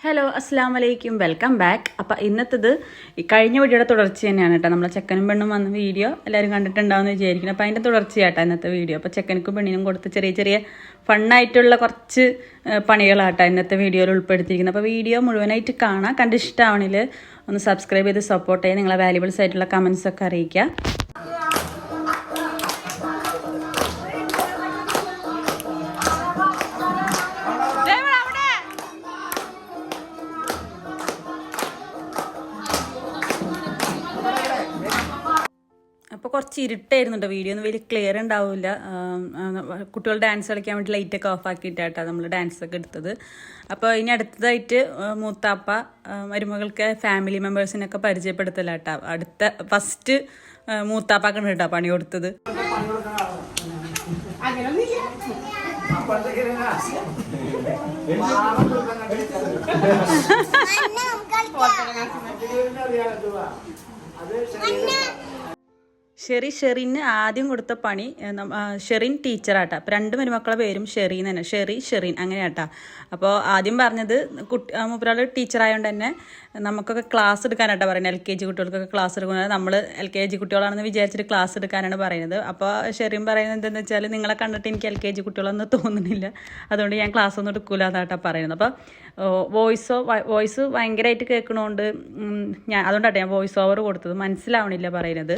Hello അസ്സാം വലൈക്കും welcome back അപ്പം ഇന്നത്തത് കഴിഞ്ഞ വീഡിയോയുടെ തുടർച്ച തന്നെയാണ് കേട്ടോ. നമ്മളെ ചെക്കനും പെണ്ണും വന്ന വീഡിയോ എല്ലാവരും കണ്ടിട്ടുണ്ടാവുമെന്ന് വിചാരിക്കണം അപ്പം അതിന്റെ തുടർച്ചയാട്ടോ ഇന്നത്തെ വീഡിയോ. അപ്പോൾ ചെക്കനക്കും പെണ്ണിനും കൊടുത്ത് ചെറിയ ചെറിയ ഫണ്ണായിട്ടുള്ള കുറച്ച് പണികളാട്ടോ ഇന്നത്തെ വീഡിയോയിൽ ഉൾപ്പെടുത്തിയിരിക്കുന്നത്. അപ്പോൾ വീഡിയോ മുഴുവനായിട്ട് കാണാം. കണ്ട് ഇഷ്ടമാവണിൽ ഒന്ന് സബ്സ്ക്രൈബ് ചെയ്ത് സപ്പോർട്ട് ചെയ്ത് നിങ്ങളെ വാല്യുബിൾസ് ആയിട്ടുള്ള കമൻസ് ഒക്കെ അറിയിക്കുക. കുറച്ച് ഇരുട്ടായിരുന്നു കേട്ടോ വീഡിയോ ഒന്നും വലിയ ക്ലിയർ ഉണ്ടാവില്ല. കുട്ടികൾ ഡാൻസ് കളിക്കാൻ വേണ്ടി ലൈറ്റൊക്കെ ഓഫ് ആക്കിയിട്ടാട്ടോ നമ്മൾ ഡാൻസ് ഒക്കെ എടുത്തത്. അപ്പോൾ ഇനി അടുത്തതായിട്ട് മൂത്താപ്പ മരുമകൾക്ക് ഫാമിലി മെമ്പേഴ്സിനൊക്കെ പരിചയപ്പെടുത്തലാട്ടോ. അടുത്ത ഫസ്റ്റ് മൂത്താപ്പാക്കാണ് കേട്ടോ പണി കൊടുത്തത്. ഷെറി ഷെറിന് ആദ്യം കൊടുത്ത പണി ഷെറിൻ ടീച്ചറാട്ടാ. അപ്പം രണ്ട് മരുമക്കളെ പേരും ഷെറിൻ തന്നെ. ഷെറി ഷെറിൻ അങ്ങനെയാട്ടാ. അപ്പോൾ ആദ്യം പറഞ്ഞത് കുട്ടി മൂപ്പരാൾ ടീച്ചറായതുകൊണ്ട് തന്നെ നമുക്കൊക്കെ ക്ലാസ് എടുക്കാനാട്ടാ പറയുന്നത്. എൽ കെ ജി കുട്ടികൾക്കൊക്കെ ക്ലാസ് എടുക്കുന്നത് നമ്മൾ എൽ കെ ജി കുട്ടികളാണെന്ന് വിചാരിച്ചിട്ട് ക്ലാസ് എടുക്കാനാണ് പറയുന്നത്. അപ്പോൾ ഷെറിൻ പറയുന്നത് എന്താണെന്ന് വെച്ചാൽ നിങ്ങളെ കണ്ടിട്ട് എനിക്ക് എൽ കെ ജി കുട്ടികളൊന്നും തോന്നുന്നില്ല. അതുകൊണ്ട് ഞാൻ ക്ലാസ് ഒന്നും എടുക്കില്ല എന്നാട്ടാ പറയുന്നത് അപ്പോൾ വോയിസോ വോയിസ് ഭയങ്കരമായിട്ട് കേൾക്കണോണ്ട് ഞാൻ അതുകൊണ്ടാട്ടെ ഞാൻ വോയിസ് ഓവർ കൊടുത്തത്. മനസ്സിലാവണില്ല പറയുന്നത്.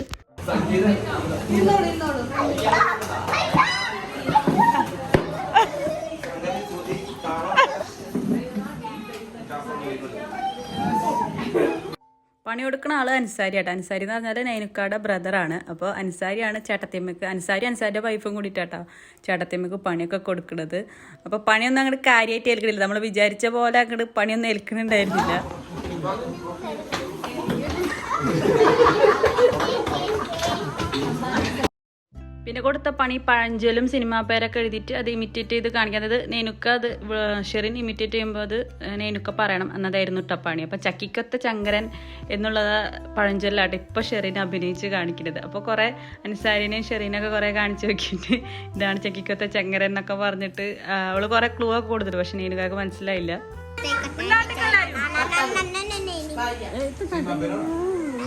പണി കൊടുക്കുന്ന ആൾ അൻസാരി അൻസാരി എന്ന് പറഞ്ഞാൽ നൈനുക്കാടെ ബ്രദറാണ് അപ്പോൾ അൻസാരിയാണ് ചേട്ടത്തിയമ്മക്ക് അൻസാരി അൻസാരിയുടെ വൈഫും കൂടിയിട്ടാട്ടോ ചേട്ടത്തിയമ്മക്ക് പണിയൊക്കെ കൊടുക്കുന്നത് അപ്പോൾ പണിയൊന്നും അങ്ങോട്ട് കാര്യമായിട്ട് ഏൽക്കണില്ല. നമ്മൾ വിചാരിച്ച പോലെ അങ്ങോട്ട് പണിയൊന്നും ഏൽക്കണുണ്ടായിരുന്നില്ല. പിന്നെ കൊടുത്ത പണി പഴഞ്ചൊല്ലും സിനിമാ പേരൊക്കെ എഴുതിയിട്ട് അത് ഇമിറ്റേറ്റ് ചെയ്ത് കാണിക്കാൻ അതായത് നെനുക്ക അത് ഷെറിൻ ഇമിറ്റേറ്റ് ചെയ്യുമ്പോൾ അത് നെനുക്ക പറയണം എന്നതായിരുന്നു കേട്ടോ പണി അപ്പം ചക്കിക്കത്തെ ചങ്കരൻ എന്നുള്ളത് പഴഞ്ചൊല്ലാട്ട് ഇപ്പം ഷെറിൻ അഭിനയിച്ച് കാണിക്കുന്നത് അപ്പോൾ കുറേ അൻസാരിനെയും ഷെറിനൊക്കെ കുറേ കാണിച്ചു നോക്കിയിട്ട് ഇതാണ് ചക്കിക്കത്തെ ചങ്കരൻ എന്നൊക്കെ പറഞ്ഞിട്ട് അവൾ കുറേ ക്ലൂ ഒക്കെ കൊടുത്തിട്ട് പക്ഷെ നെനുക്കാക്ക് മനസ്സിലായില്ല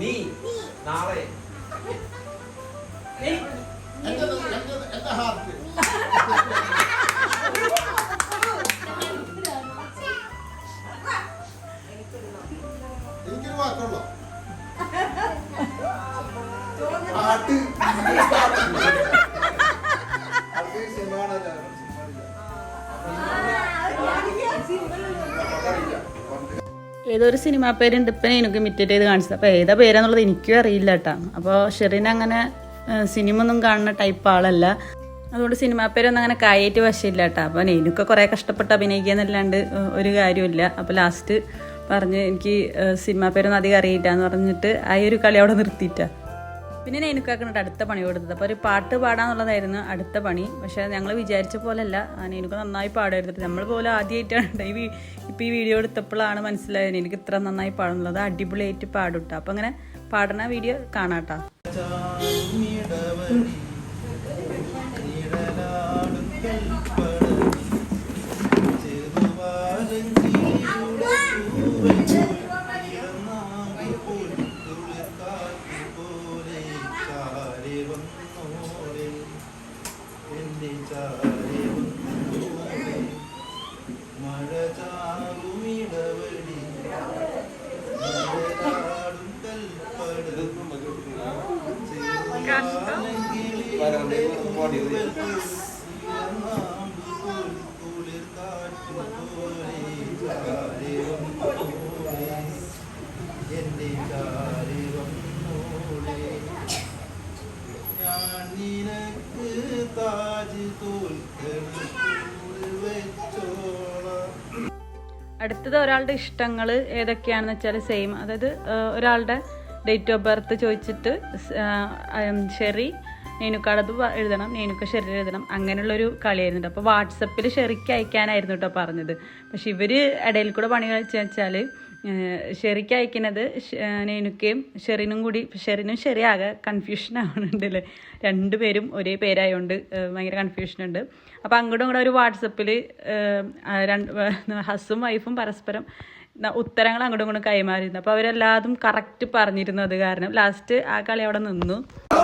നീ നാളെ ഏതൊരു സിനിമാ പേരുണ്ട് ഇപ്പം എനിക്ക് മിറ്റേറ്റ് ചെയ്ത് കാണിച്ചത്. അപ്പോൾ ഏതാ പേരാന്നുള്ളത് എനിക്കും അറിയില്ല കേട്ടോ അപ്പോൾ ഷെറിൻ അങ്ങനെ സിനിമ ഒന്നും കാണുന്ന ടൈപ്പ് ആളല്ല. അതുകൊണ്ട് സിനിമാ പേരൊന്നും അങ്ങനെ കായേറ്റ് വശമില്ല കേട്ടോ അപ്പോൾ എനിക്കൊക്കെ കുറേ കഷ്ടപ്പെട്ട് അഭിനയിക്കുക എന്നല്ലാണ്ട് ഒരു കാര്യമില്ല അപ്പോൾ ലാസ്റ്റ് പറഞ്ഞ് എനിക്ക് സിനിമാ പേരൊന്നും അധികം അറിയില്ല എന്ന് പറഞ്ഞിട്ട് ആ ഒരു കളി അവിടെ നിർത്തിയിട്ടാ. പിന്നെ നെനുക്കാക്കുന്നുണ്ട് അടുത്ത പണി കൊടുത്തത്. അപ്പോൾ ഒരു പാട്ട് പാടാന്നുള്ളതായിരുന്നു അടുത്ത പണി. പക്ഷേ ഞങ്ങൾ വിചാരിച്ച പോലല്ല. ആ നെനുക്ക് നന്നായി പാടായിരുന്നു നമ്മൾ പോലെ ആദ്യമായിട്ടാണ് ഈ ഇപ്പോൾ ഈ വീഡിയോ എടുത്തപ്പോഴാണ് മനസ്സിലായത് എനിക്ക് ഇത്ര നന്നായി പാടുന്നുള്ളത്. അടിപൊളിയായിട്ട് പാടും കേട്ടോ അപ്പോൾ അങ്ങനെ പാടുന്ന വീഡിയോ കാണാട്ടോ. അടുത്തത് ഒരാളുടെ ഇഷ്ടങ്ങൾ ഏതൊക്കെയാണെന്ന് വെച്ചാൽ സെയിം അതായത് ഒരാളുടെ ഡേറ്റ് ഓഫ് ബർത്ത് ചോദിച്ചിട്ട് ഷെറി നേനുക്കാടത് പ- എഴുതണം നേനുക്ക ഷെറിൽ എഴുതണം അങ്ങനെയുള്ളൊരു കളിയായിരുന്നു അപ്പോൾ വാട്സപ്പിൽ ഷെറിക്ക് അയക്കാനായിരുന്നു കേട്ടോ പറഞ്ഞത്. പക്ഷെ ഇവർ ഇടയിൽ കൂടെ പണി കളിച്ചു വെച്ചാൽ ഷെറിക്ക് അയക്കുന്നത് നെയ്നുക്കയും ഷെറിനും കൂടി ഷെറിനും ഷെറി ആകെ കൺഫ്യൂഷൻ ആവുന്നുണ്ടല്ലേ രണ്ടുപേരും ഒരേ പേരായതുകൊണ്ട് ഭയങ്കര കൺഫ്യൂഷൻ ഉണ്ട്. അപ്പോൾ അങ്ങോട്ടും ഇങ്ങോട്ടും ഒരു വാട്സപ്പിൽ രണ്ട് ഹസ്സും വൈഫും പരസ്പരം ഉത്തരങ്ങൾ അങ്ങോട്ടും ഇങ്ങോട്ടും കൈമാറിയിരുന്നു. അപ്പോൾ അവരെല്ലാതും കറക്റ്റ് പറഞ്ഞിരുന്നു അത് കാരണം. ലാസ്റ്റ് ആ കളി അവിടെ നിന്നു.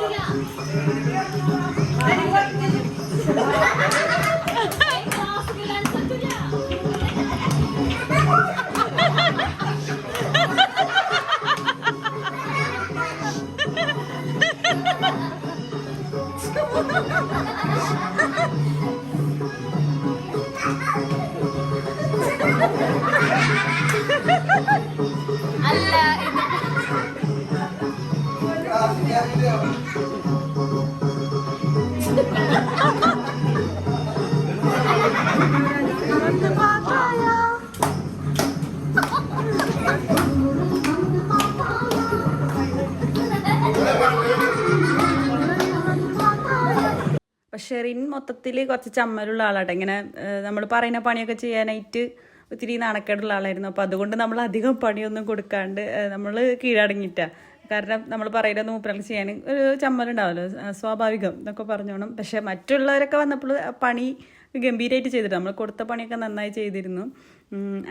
Ha ha ha! പക്ഷെ റിൻ മൊത്തത്തിൽ കുറച്ച് ചമ്മലുള്ള ആളാട്ടെ. ഇങ്ങനെ നമ്മൾ പറയുന്ന പണിയൊക്കെ ചെയ്യാനായിട്ട് ഒത്തിരി നാണക്കേടുള്ള ആളായിരുന്നു. അപ്പോൾ അതുകൊണ്ട് നമ്മൾ അധികം പണിയൊന്നും കൊടുക്കാണ്ട് നമ്മൾ കീഴടങ്ങിയിട്ടാ. കാരണം നമ്മൾ പറയുന്നത് മൂപ്പരങ്ങൾ ചെയ്യാൻ ഒരു ചമ്മലുണ്ടാവല്ലോ സ്വാഭാവികം എന്നൊക്കെ പറഞ്ഞോണം. പക്ഷെ മറ്റുള്ളവരൊക്കെ വന്നപ്പോൾ പണി ഗംഭീരമായിട്ട് ചെയ്തിട്ട് നമ്മൾ കൊടുത്ത പണിയൊക്കെ നന്നായി ചെയ്തിരുന്നു.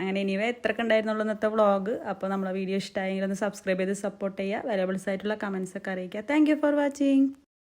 അങ്ങനെ ഇനിവേ എത്രയൊക്കെ ഉണ്ടായിരുന്നുള്ളൂ ഇന്നത്തെ വ്ളോഗ് അപ്പോൾ നമ്മളെ വീഡിയോ ഇഷ്ടമായെങ്കിൽ ഒന്ന് സബ്സ്ക്രൈബ് ചെയ്ത് സപ്പോർട്ട് ചെയ്യുക. വേരബിൾസ് ആയിട്ടുള്ള കമൻസ് ഒക്കെ അറിയിക്കുക. Thank for watching